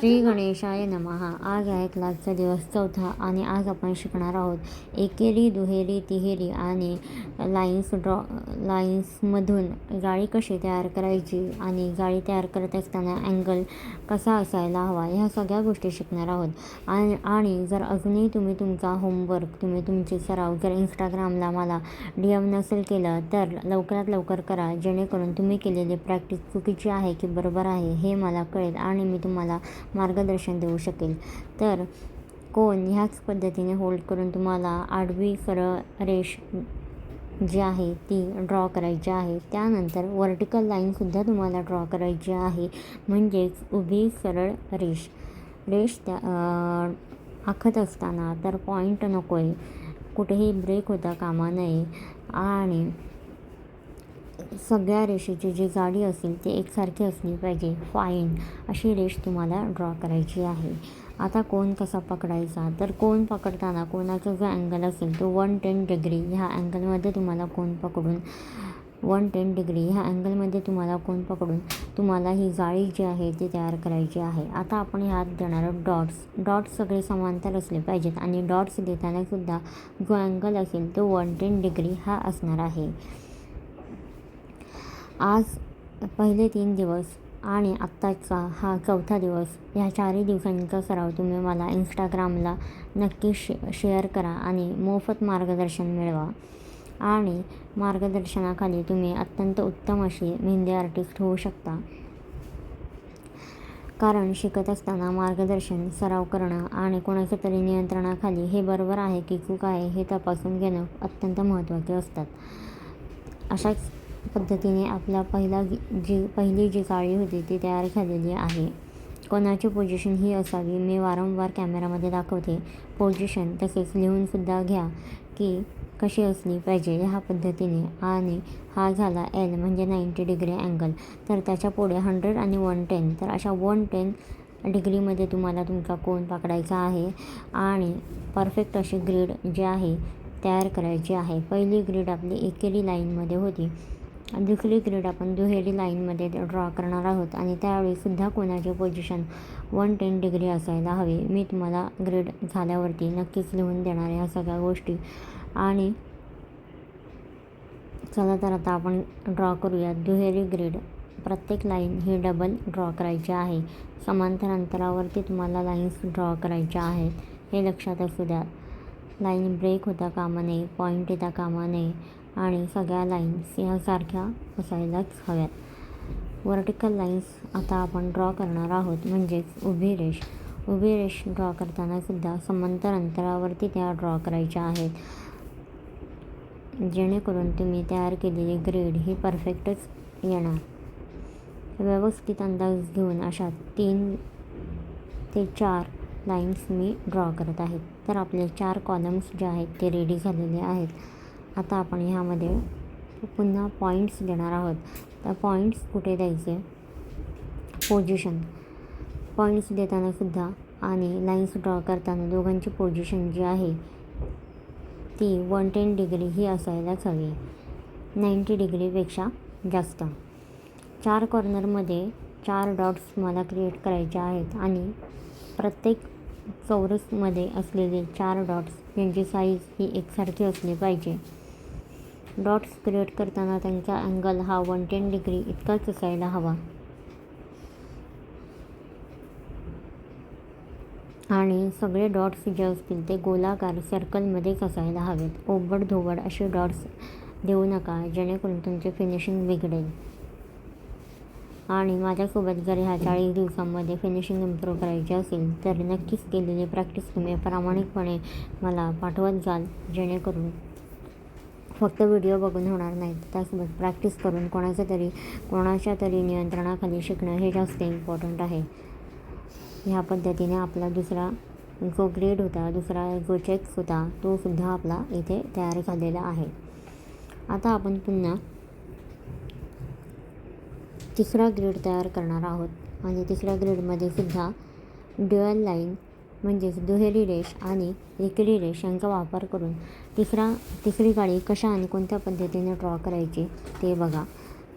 श्री गणेशाय नमः. आज आहे क्लासचा दिवस चौथा आणि आज आपण शिकणार आहोत एकेरी दुहेरी तिहेरी आणि लाईन्स ड्रॉ लाईन्समधून गाडी कशी तयार करायची आणि गाडी तयार करत असताना अँगल कसा असायला हवा ह्या सगळ्या गोष्टी शिकणार आहोत. आणि आणि जर अजूनही तुम्ही तुमचा होमवर्क तुम्ही तुमचे सराव जर इंस्टाग्रामला मला डी एम नसेल केलं तर लवकरात लवकर करा. जेणेकरून तुम्ही केलेली प्रॅक्टिस चुकीची आहे की बरोबर आहे हे मला कळेल आणि मी तुम्हाला मार्गदर्शन देऊ शकेल. तर कोण? ह्याच पद्धतीने होल्ड करून तुम्हाला आडवी सरळ रेष जी आहे ती ड्रॉ करायची आहे. त्यानंतर वर्टिकल लाईनसुद्धा तुम्हाला ड्रॉ करायची आहे. म्हणजेच उभी सरळ रेष. रेष त्या आखत असताना तर पॉईंट नको आहे कुठेही ब्रेक होता कामा नये. आणि सगळ्या रेषेची जी जाडी असेल ती एकसारखी असली पाहिजे. फाईन अशी रेष तुम्हाला ड्रॉ करायची आहे. आता कोण कसा पकडायचा? तर कोण पकडताना कोणाचा जो अँगल असेल तो वन टेन डिग्री ह्या अँगलमध्ये तुम्हाला कोण पकडून वन टेन डिग्री ह्या अँगलमध्ये तुम्हाला कोण पकडून तुम्हाला ही जाळी जी आहे ती तयार करायची आहे. आता आपण ह्यात देणार आहोत डॉट्स डॉट्स सगळे समांतर असले पाहिजेत आणि डॉट्स देतानासुद्धा जो अँगल असेल तो वन टेन डिग्री हा असणार आहे. आज पहिले तीन दिवस आणि आत्ताचा हा चौथा दिवस ह्या चारही दिवसांचा सराव तुम्ही मला इंस्टाग्रामला नक्की शे शेअर करा आणि मोफत मार्गदर्शन मिळवा. आणि मार्गदर्शनाखाली तुम्ही अत्यंत उत्तम अशी मेहंदी आर्टिस्ट होऊ शकता. कारण शिकत असताना मार्गदर्शन सराव करणं आणि कोणाच्या तरी नियंत्रणाखाली हे बरोबर आहे की चूक आहे हे तपासून घेणं अत्यंत महत्त्वाचे असतात. अशाच पद्धतीने आपला पहिला गी- जी पहिली जी काळी होती ती तयार झालेली आहे. कोणाची पोझिशन ही असावी मी वारंवार कॅमेरामध्ये दाखवते. पोझिशन तसेच लिहूनसुद्धा घ्या की कशी असली पाहिजे ह्या पद्धतीने. आणि हा झाला एल म्हणजे नाईंटी डिग्री अँगल तर त्याच्या पुढे हंड्रेड आणि वन टेन तर अशा वन टेन डिग्रीमध्ये तुम्हाला तुमचा कोण पकडायचा आहे. आणि परफेक्ट अशी ग्रीड जी आहे तयार करायची आहे. पहिली ग्रीड आपली एकेरी लाईनमध्ये होती. दुसरी ग्रीड आपण दुहेरी लाईनमध्ये ड्रॉ करणार आहोत आणि त्यावेळीसुद्धा कोणाचे पोझिशन वन टेन डिग्री असायला हवे. मी तुम्हाला ग्रीड झाल्यावरती नक्कीच लिहून देणार ह्या सगळ्या गोष्टी. आणि चला तर आता आपण ड्रॉ करूया दुहेरी ग्रीड प्रत्येक लाईन ही डबल ड्रॉ करायची आहे. समांतर अंतरावरती तुम्हाला लाईन्स ड्रॉ करायच्या आहेत. हे लक्षात असू द्या. लाईन ब्रेक होता कामा नये पॉईंट येता कामा नये. आणि सगळ्या लाईन्स यासारख्या असायलाच हव्यात. वर्टिकल लाईन्स आता आपण ड्रॉ करणार आहोत म्हणजेच उभी रेष. उभी रेष ड्रॉ करताना सुद्धा समांतर अंतरावरती त्या ड्रॉ करायच्या आहेत. जेणेकरून तुम्ही तयार केलेली ग्रेड ही परफेक्टच येणार. व्यवस्थित अंदाज घेऊन अशा तीन ते चार लाईन्स मी ड्रॉ करत आहेत तर आपले चार कॉलम्स जे आहेत ते रेडी झालेले आहेत. आता आपण ह्यामध्ये पुन्हा पॉईंट्स देणार आहोत. तर पॉईंट्स कुठे द्यायचे? पोझिशन पॉईंट्स देताना सुद्धा आणि लाईन्स ड्रॉ करताना दोघांची पोझिशन जी आहे ती वन टेन डिग्री ही असायलाच हवी. नाईंटी डिग्रीपेक्षा जास्त. चार कॉर्नरमध्ये चार डॉट्स मला क्रिएट करायचे आहेत आणि प्रत्येक चौरसमध्ये असलेले चार डॉट्स यांची साईज ही एकसारखी असली पाहिजे. डॉट्स क्रिएट करताना त्यांचा अँगल हा वन टेन डिग्री इतकाच असायला हवा. आणि सगळे डॉट्स जे असतील ते गोलाकार सर्कलमध्येच असायला हवेत. ओबड धोबड असे डॉट्स देऊ नका जेणेकरून तुमचे फिनिशिंग बिघडेल. आणि माझ्यासोबत जर ह्या चाळीस दिवसांमध्ये फिनिशिंग इम्प्रूव्ह करायची असेल तर नक्कीच केलेली प्रॅक्टिस तुम्ही प्रामाणिकपणे मला पाठवत जाल जेणेकरून फक्त व्हिडिओ बघून होणार नाही त्यासोबत प्रॅक्टिस करून कोणाचं तरी कोणाच्या तरी नियंत्रणाखाली शिकणं हे जास्त इम्पॉर्टंट आहे. ह्या पद्धतीने आपला दुसरा जो ग्रेड होता दुसरा जो चेक्स होता तो सुद्धा आपला इथे तयार झालेला आहे. आता आपण पुन्हा तिसरा ग्रेड तयार करणार आहोत. आणि तिसऱ्या ग्रेडमध्ये सुद्धा ड्युअल लाईन म्हणजेच दुहेरी रेष आणि एकेरी रेष यांचा वापर करून तिसरा तिसरी गाडी कशा आणि कोणत्या पद्धतीने ड्रॉ करायची ते बघा.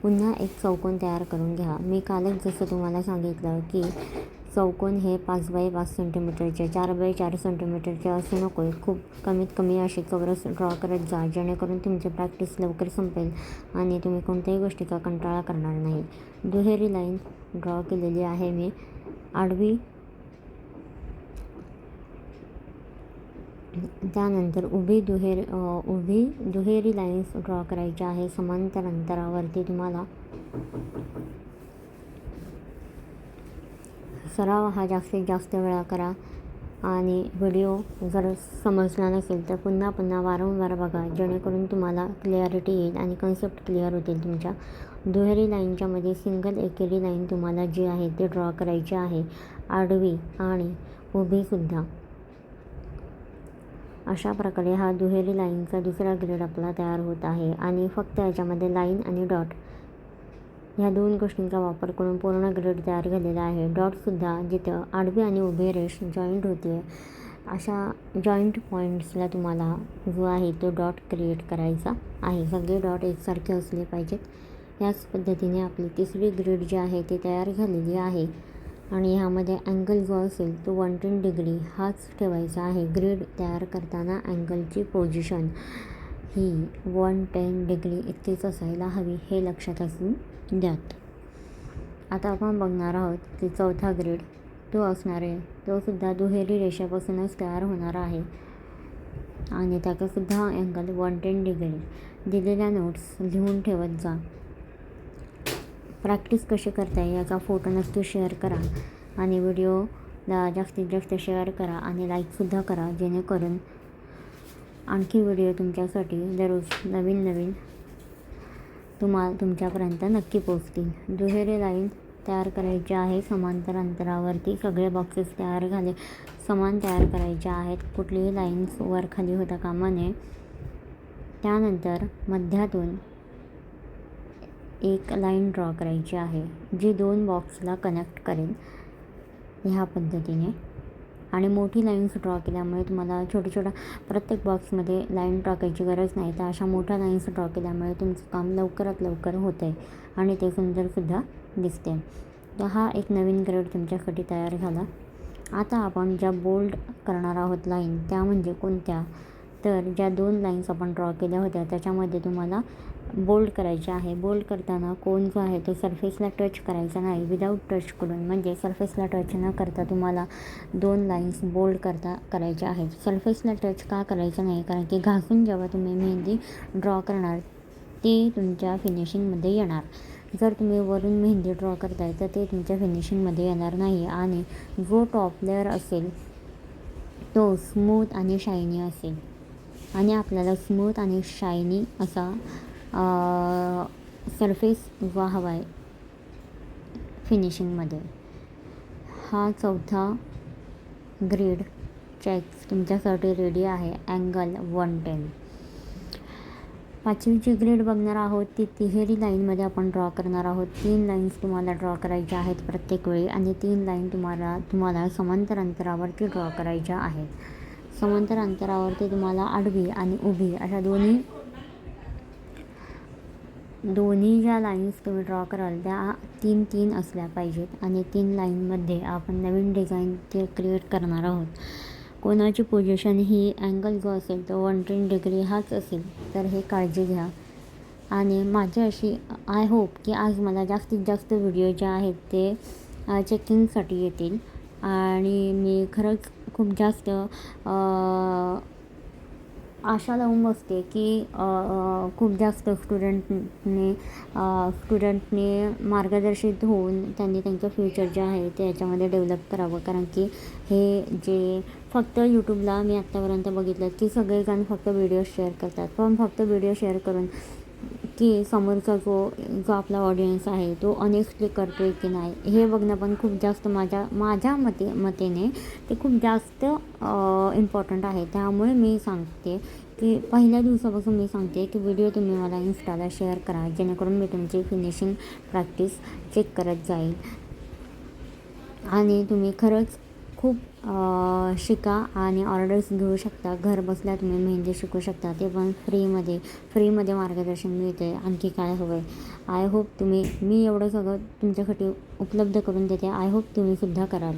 पुन्हा एक चौकोन तयार करून घ्या. मी कालच जसं तुम्हाला सांगितलं की चौकोन हे पाच बाय पाच सेंटीमीटरचे चार बाय चार सेंटीमीटरचे असू नको खूप कमीत कमी असे चौरस ड्रॉ करत जा जेणेकरून तुमची प्रॅक्टिस लवकर संपेल आणि तुम्ही कोणत्याही गोष्टीचा कंटाळा करणार नाही. दुहेरी लाईन ड्रॉ केलेली आहे मी. आडवी त्यानंतर उभी दुहेरी उभी दुहेरी लाईन्स ड्रॉ करायच्या आहे समांतर अंतरावरती तुम्हाला सराव हा जास्तीत जास्त वेळा करा. आणि व्हिडिओ जर समजला नसेल तर पुन्हा पुन्हा वारंवार बघा. जेणेकरून तुम्हाला क्लिअरिटी येईल आणि कन्सेप्ट क्लिअर होतील तुमच्या. दुहेरी लाईनच्या मध्ये सिंगल एकेरी लाईन तुम्हाला जी आहे ते ड्रॉ करायची आहे. आडवी आणि उभीसुद्धा अशा प्रकारे हा दुहेरी लाईनचा दुसरा ग्रेड आपला तयार होत आहे आणि फक्त याच्यामध्ये लाईन आणि डॉट ह्या दोन गोष्टींचा वापर करून पूर्ण ग्रेड तयार झालेला आहे. डॉटसुद्धा जिथं आडवी आणि उभी रेष जॉईंट होते अशा जॉईंट पॉईंट्सला तुम्हाला जो आहे तो डॉट क्रिएट करायचा आहे. सगळे डॉट एकसारखे असले पाहिजेत. याच पद्धतीने आपली तिसरी ग्रेड जी आहे ती तयार झालेली आहे. आणि ह्यामध्ये अँगल जो असेल तो वन टेन डिग्री हाच ठेवायचा आहे. ग्रेड तयार करताना अँगलची पोझिशन ही वन टेन डिग्री इतकीच असायला हवी हे लक्षात असून द्यात. आता आपण बघणार आहोत की चौथा ग्रेड तो असणार आहे तोसुद्धा दुहेरी रेषापासूनच तयार होणार आहे. आणि त्याचासुद्धा अँगल वन टेन डिग्री दिलेल्या नोट्स लिहून ठेवत जा. प्रॅक्टिस कशी करता याचा फोटो नक्की शेअर करा. आणि व्हिडिओला जास्तीत जास्त शेअर करा आणि लाईकसुद्धा करा जेणेकरून आणखी व्हिडिओ तुमच्यासाठी दररोज नवीन नवीन तुम्हाला तुमच्यापर्यंत नक्की पोचतील दुहेरी लाईन तयार करायची आहे. समांतर अंतरावरती सगळे बॉक्सेस तयार झाले. समान तयार करायचे आहेत. कुठलीही लाईन्स वर खाली होता कामा नये. त्यानंतर मध्यातून एक लाईन ड्रॉ करायची आहे जी दोन बॉक्सला कनेक्ट करेल ह्या पद्धतीने. आणि मोठी लाईन्स ड्रॉ केल्यामुळे तुम्हाला छोट्या छोट्या प्रत्येक बॉक्समध्ये लाईन टाकायची गरज नाही. तर अशा मोठ्या लाईन्स ड्रॉ केल्यामुळे तुमचं काम लवकरात लवकर होतं आहे आणि ते सुंदरसुद्धा दिसते तर हा एक नवीन ग्रेड तुमच्यासाठी तयार झाला. आता आपण ज्या बोल्ड करणार आहोत लाईन त्या म्हणजे कोणत्या? तर ज्या दोन लाईन्स आपण ड्रॉ केल्या होत्या त्याच्यामध्ये तुम्हाला बोल्ड करायचे आहे. बोल्ड करताना कोण जो आहे तो सरफेसला टच करायचा नाही. विदाऊट टच करून. म्हणजे सरफेसला टच न करता तुम्हाला दोन लाईन्स बोल्ड करता करायच्या आहेत. सरफेसला टच का करायचं नाही? कारण की घासून जेव्हा तुम्ही मेहंदी ड्रॉ करणार ते तुमच्या फिनिशिंगमध्ये येणार. जर तुम्ही वरून मेहंदी ड्रॉ करताय तर ते तुमच्या फिनिशिंगमध्ये येणार नाही. आणि जो टॉप लेअर असेल तो स्मूथ आणि शायनी असेल. आणि आपल्याला स्मूथ आणि शायनी असा सरफेस वा हवा आहे फिनिशिंगमध्ये हा चौथा ग्रेड चेक्स तुमच्यासाठी रेडी आहे. अँगल वन टेन पाचवीची ग्रेड बघणार आहोत ती तिहेरी लाईनमध्ये आपण ड्रॉ करणार आहोत. तीन लाईन्स तुम्हाला ड्रॉ करायच्या आहेत प्रत्येक वेळी आणि तीन लाईन तुम्हाला तुम्हाला समांतर अंतरावरती ड्रॉ करायच्या आहेत. समांतर अंतरावरती तुम्हाला आडवी आणि उभी अशा दोन्ही दोन्ही ज्या लाईन्स तुम्ही ड्रॉ कराल त्या तीन तीन असल्या पाहिजेत आणि तीन लाईनमध्ये आपण नवीन डिझाईन ते क्रिएट करणार आहोत. कोणाची पोझिशन ही अँगल जो असेल तो वन टेन डिग्री हाच असेल तर हे काळजी घ्या. आणि माझी अशी आय होप की आज मला जास्तीत जास्त व्हिडिओ जे आहेत ते चेकिंगसाठी येतील. आणि मी खरंच खूप जास्त आशा लावून बसते की खूप जास्त स्टुडंटने स्टुडंटने मार्गदर्शित होऊन त्यांनी त्यांचं फ्युचर जे आहे ते याच्यामध्ये डेव्हलप करावं. कारण की हे जे फक्त यूट्यूबला मी आत्तापर्यंत बघितलं की सगळेजण फक्त व्हिडिओ शेअर करतात. पण फक्त व्हिडिओ शेअर करून की समोरचा जो जो आपला ऑडियन्स आहे तो ऑनेस्टली करतो आहे की नाही हे बघणं पण खूप जास्त माझ्या माझ्या मते मतेने ते खूप जास्त इम्पॉर्टंट आहे. त्यामुळे मी सांगते की पहिल्या दिवसापासून मी सांगते की व्हिडिओ तुम्ही मला इन्स्टाला शेअर करा जेणेकरून मी तुमची फिनिशिंग प्रॅक्टिस चेक करत जाईल. आणि तुम्ही खरंच खूप शिका आणि ऑर्डर्स घेऊ शकता. घर बसल्या तुम्ही मेहंदी शिकू शकता. ते पण फ्रीमध्ये फ्रीमध्ये मार्गदर्शन मिळते आणखी काय हवं आहे आय होप तुम्ही मी एवढं सगळं तुमच्यासाठी उपलब्ध करून देते. आय होप तुम्हीसुद्धा कराल.